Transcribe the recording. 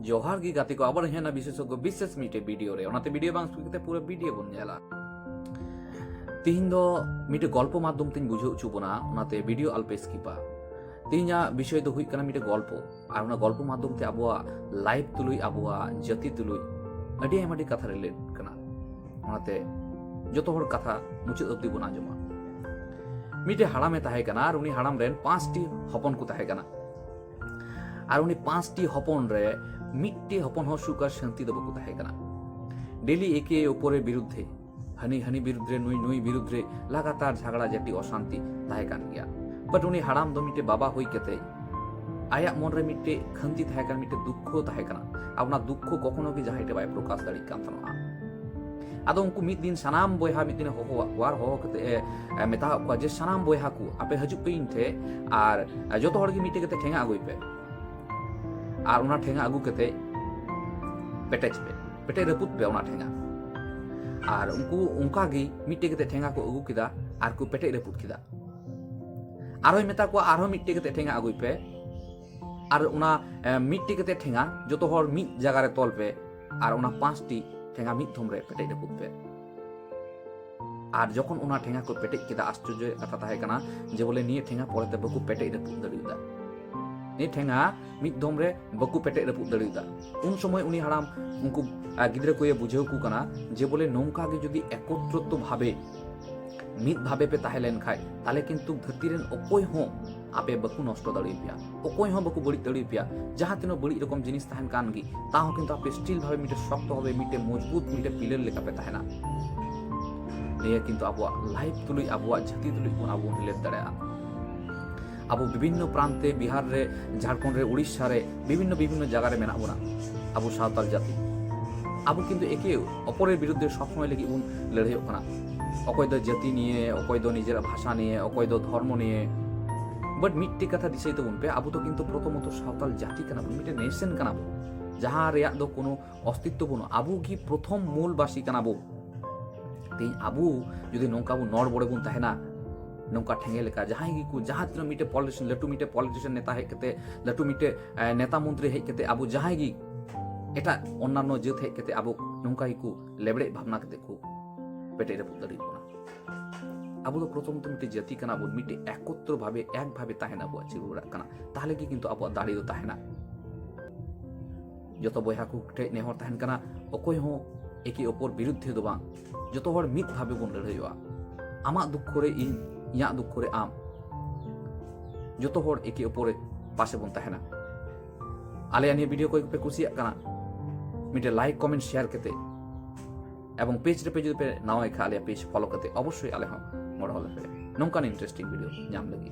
ජොහර් ගතික අබර හැන විශසක බිස්සස් මිට බිඩියෝරේ නත බිඩිය බංස්කත පුර බිඩිය බොන්ජලා তিহিনদ মিটে গল্প মাধ্যম তিন বুঝে চুপনা ওনাতে ভিডিও আলপে স্কিপা। তিনজা বিষয় তো হুইকানা মিটে গল্প। আর ওনা গল্প মাধ্যম তে আবুয়া লাইফ তুলুই আবুয়া জাতি তুলুই আডি আইমাডি কথা রিলেট কানা। ওনাতে যত হর কথা মুচিত অবধি বোনা জমা। মিটে হারামে তাহে কানা, আর উনি হারাম রেন পাঁচটি হপন কো তাহে কানা। আর উনি পাঁচটি হপন রে, মিট্টি হপন হ সুকার শান্তি দেব কোথায় কানা ডেলি একে ওপরের বিরুদ্ধে, হানি হানি বিরুদ্ধে, নুই নুই বিরুদ্ধে লাগাতার ঝাগড়া জাটি অশান্তি তাহে কান গিয়া। বাট উনি হারাম দো মিটে বাবা হই কেতে, আয়া মনরে মিটে খান্তি তাহে কান মিটে দুঃখ তাহে কানা আপনার দুঃখ কখনো কি জাহাইটে বাই প্রকাশ দাঁড়ি কান তানা আদো উনকু মিট দিন সানাম বইহা মিদিন দিন হহো ওয়ার হহ কেতে মেতা কো যে সানাম বইহা কু, আপে হাজু পেইন্টে আর যত হড়কি মিটে কেতে ঠেঙ্গা গইপে। ᱟᱨ ᱚᱱᱟ ᱴᱷᱮᱸᱜᱟ ᱟᱹᱜᱩ ᱠᱟᱛᱮᱫ ᱯᱮᱴᱮᱡ ᱯᱮ ᱯᱮᱴᱮᱡ ᱨᱟᱹᱯᱩᱫ ᱯᱮ ᱚᱱᱟ ᱴᱷᱮᱸᱜᱟ ᱟᱨ ᱩᱱᱠᱩ ᱚᱱᱠᱟᱜᱮ ᱢᱤᱫᱴᱮᱡ ᱠᱟᱛᱮᱫ ᱴᱷᱮᱸᱜᱟ ᱠᱚ ᱟᱹᱜᱩ ᱠᱮᱫᱟ ᱟᱨ ᱠᱚ ᱯᱮᱴᱮᱡ ᱨᱟᱹᱯᱩᱫ ᱠᱮᱫᱟ ᱟᱨᱦᱚᱸᱭ ᱢᱮᱛᱟ ᱠᱚᱣᱟ ᱟᱨᱦᱚᱸ ᱢᱤᱫᱴᱮᱡ ᱠᱟᱛᱮᱫ ᱴᱷᱮᱸᱜᱟ ᱟᱹᱜᱩᱭ ᱯᱮ ᱟᱨ ᱚᱱᱟ ᱢᱤᱫᱴᱮᱡ ᱠᱟᱛᱮᱫ ᱴᱷᱮᱸᱜᱟ ᱡᱚᱛᱚ ᱦᱚᱲ ᱢᱤᱫ ᱡᱟᱭᱜᱟ ᱨᱮ ᱛᱚᱞ ᱯᱮ ᱟᱨ ᱚᱱᱟ ᱯᱟᱸᱪᱴᱤ ᱴᱷᱮᱸᱜᱟ ᱢᱤᱫ ᱫᱷᱚᱢ ᱨᱮ ᱯᱮᱴᱮᱡ ᱨᱟᱹᱯᱩᱫ ᱯᱮ ᱟᱨ ᱡᱚᱠᱷᱚᱱ ᱚᱱᱟ ᱴᱷᱮᱸᱜᱟ ᱠᱚ ᱯᱮᱴᱮᱡ ᱠᱮᱫᱟ ᱟᱥᱪᱚᱨᱡᱚ ᱠᱟᱛᱷᱟ ᱛᱟᱦᱮᱸ ᱠᱟᱱᱟ ᱡᱮ ᱵᱚᱞᱮ ᱱᱤᱭᱟᱹ ᱴᱷᱮᱸᱜᱟ ᱯᱚᱨᱮᱛᱮ ᱵᱟᱠᱚ ᱯᱮᱴᱮᱡ ᱨᱟᱹᱯᱩᱫ ᱫᱟᱲᱮᱭᱟᱫᱟ ᱱᱤ ᱴᱷᱮᱝᱟ ᱢᱤᱫ ᱫᱚᱢ ᱨᱮ ᱵᱟᱠᱚ ᱯᱮᱴᱮᱡ ᱨᱟᱹᱯᱩᱫ ᱫᱟᱲᱮᱭᱟᱫᱟ ᱩᱱ ᱥᱚᱢᱚᱭ ᱩᱱᱤ ᱦᱟᱲᱟᱢ ᱩᱱᱠᱩ ᱜᱤᱫᱽᱨᱟᱹ ᱠᱚᱭ ᱵᱩᱡᱷᱟᱹᱣ ᱠᱚ ᱠᱟᱱᱟ ᱡᱮ ᱵᱚᱞᱮ ᱱᱚᱝᱠᱟ ᱜᱮ ᱡᱩᱫᱤ ᱮᱠᱚᱛᱨᱚᱛᱛᱚ ᱵᱷᱟᱵᱮ ᱢᱤᱫ ᱵᱷᱟᱵᱮ ᱯᱮ ᱛᱟᱦᱮᱸ ᱞᱮᱱᱠᱷᱟᱡ ᱛᱟᱦᱞᱮ কিন্তু ᱫᱷᱟᱹᱨᱛᱤ ᱨᱮᱱ ᱚᱠᱚᱭ ᱦᱚᱸ ᱟᱯᱮ ᱵᱟᱠᱚ ᱱᱚᱥᱴᱚ ᱫᱟᱲᱮᱭᱟᱯᱮᱭᱟ ᱚᱠᱚᱭ ᱦᱚᱸ ᱵᱟᱠᱚ ᱵᱟᱹᱲᱤᱡ ᱫᱟᱲᱮᱭᱟᱯᱮᱭᱟ ᱡᱟᱦᱟᱸ ᱛᱤᱱᱟᱹᱜ ᱵᱟᱹᱲᱤᱡ ᱨᱚᱠᱚᱢ ᱡᱤᱱᱤᱥ ᱛᱟᱦᱮᱱ ᱠᱟᱱ ᱜᱮ ᱛᱟᱦᱚᱸ ᱠᱤᱱᱛᱩ ᱟᱯᱮ ᱥᱴᱤᱞ ᱵᱷᱟᱵᱮ ᱢᱤᱫᱴᱮᱱ ᱥᱚᱠᱛᱚ ᱵᱷᱟᱵᱮ ᱢᱤᱫᱴᱮᱱ ᱢᱚᱡᱵᱩᱛ ᱢᱤᱫᱴᱮᱱ ᱯᱤᱞᱟᱨ ᱞᱮᱠᱟ ᱯᱮ ᱛᱟᱦᱮᱱᱟ ᱱᱤᱭᱟᱹ কিন্তু আবুয়া লাইফ তুলুই আবুয়া জাতি তুলুই আবু রিলেট দাঁড়ায় আবু বিভিন্ন প্রান্তে বিহারে, ঝাড়খণ্ডে, উড়িষ্যারে বিভিন্ন বিভিন্ন জায়গায় মেনাবো না আবু সাঁওতাল জাতি। আবু কিন্তু একে অপরের বিরুদ্ধে সবসময় লেগে উন লড়াই হোক না। অকৈদ জাতি নিয়ে অকৈদ নিজের ভাষা নিয়ে অকৈদ ধর্ম নিয়ে। বাট মিটটি কথা দিছে তো উনপে আবু তো কিন্তু প্রথমত সাঁওতাল জাতি কানা মিটে নেশন কানাবো যাহা রেয়া দো কোনো অস্তিত্ব বনো আবু কি প্রথম মূলবাসী বাসী কানাবো তেই আবু যদি নৌকা আবু নড় বড়ে বুন তাহে না ᱱᱚᱝᱠᱟ ᱴᱷᱮᱸᱜᱮᱞ ᱟᱠᱟᱫ ᱡᱟᱦᱟᱸᱭ ᱜᱮᱠᱚ ᱡᱟᱦᱟᱸ ᱛᱤᱱᱟᱹᱜ ᱢᱤᱫᱴᱮᱡ ᱯᱚᱞᱤᱴᱤᱥᱤᱭᱟᱱ ᱞᱟᱹᱴᱩ ᱢᱤᱫᱴᱮᱡ ᱯᱚᱞᱤᱴᱤᱥᱤᱭᱟᱱ ᱱᱮᱛᱟ ᱦᱮᱡ ᱠᱟᱛᱮ ᱞᱟᱹᱴᱩ ᱢᱤᱫᱴᱮᱡ ᱱᱮᱛᱟ ᱢᱚᱱᱛᱨᱤ ᱦᱮᱡ ᱠᱟᱛᱮ ᱟᱵᱚ ᱡᱟᱦᱟᱸᱭ ᱜᱮ ᱮᱴᱟᱜ ᱚᱱᱱᱟᱱᱚ ᱡᱟᱹᱛ ᱦᱮᱡ ᱠᱟᱛᱮ ᱟᱵᱚ ᱱᱚᱝᱠᱟ ᱜᱮᱠᱚ ᱞᱮᱵᱲᱮᱡ ᱵᱷᱟᱵᱽᱱᱟ ᱠᱟᱛᱮ ᱠᱚ ᱯᱮᱴᱮᱡ ᱨᱟᱹᱯᱩᱫ ᱫᱟᱲᱮᱭᱟᱜ ᱵᱚᱱᱟ ᱟᱵᱚ ᱫᱚ ᱯᱨᱚᱛᱷᱚᱢ ᱛᱮ ᱢᱤᱫᱴᱮᱡ ᱡᱟᱹᱛᱤ ᱠᱟᱱᱟ ᱵᱚᱱ ᱢᱤᱫᱴᱮᱡ ᱮᱠᱚᱛᱨᱚ ᱵᱷᱟᱵᱮ ᱮᱠ ᱵᱷᱟᱵᱮ ᱛᱟᱦᱮᱱ ᱟᱵᱚᱣᱟᱜ ᱪᱤᱨᱩᱲᱟᱜ ᱠᱟᱱᱟ ᱛᱟᱦᱞᱮ ᱜᱮ ᱠᱤᱱᱛᱩ ᱟᱵᱚᱣᱟᱜ ᱫᱟᱲᱮ ᱫᱚ ᱛᱟᱦᱮᱱᱟ ᱡᱚᱛᱚ ᱵᱚᱭᱦᱟ ᱠᱚ ᱴᱷᱮᱡ ᱱᱮᱦᱚᱨ ᱛᱟᱦᱮᱱ ᱠᱟᱱᱟ ᱚᱠᱚᱭ ᱦᱚᱸ ᱮᱠᱮ ᱚᱯᱚᱨ ᱵᱤᱨᱩᱫᱽᱫᱷᱮ ᱫᱚ ᱵᱟᱝ ᱡᱚᱛᱚ ᱦᱚᱲ ᱢᱤᱫ ᱵᱷᱟᱵᱮ ᱵᱚᱱ ᱞᱟᱹᱲᱦᱟᱹᱭᱚᱜᱼᱟ ᱟᱢᱟᱜ ᱫᱩᱠᱠᱷᱚ ᱨᱮ ᱤᱧ ᱤᱧᱟᱹᱜ ᱫᱩᱠᱷᱚ ᱨᱮ ᱟᱢ ᱡᱚᱛᱚ ᱦᱚᱲ ᱮᱠᱮ ᱚᱯᱚᱨᱮ ᱯᱟᱥᱮ ᱵᱚᱱ ᱛᱟᱦᱮᱱᱟ ᱟᱞᱮᱭᱟᱜ ᱱᱤᱭᱟᱹ ᱵᱷᱤᱰᱤᱭᱳ ᱠᱚ ᱯᱮ ᱠᱩᱥᱤᱭᱟᱜ ᱠᱟᱱᱟ ᱢᱤᱫᱴᱮᱱ ᱞᱟᱭᱤᱠ ᱠᱚᱢᱮন্ᱴ শেয়াᱨ ᱠᱟᱛᱮ এবং পেজ রেপে যদি পে নাও এখা আলিয়া পেজ ফলো করতে অবশ্যই আলে হন মনে হলে নৌকান ইন্টারেস্টিং ভিডিও নাম লাগি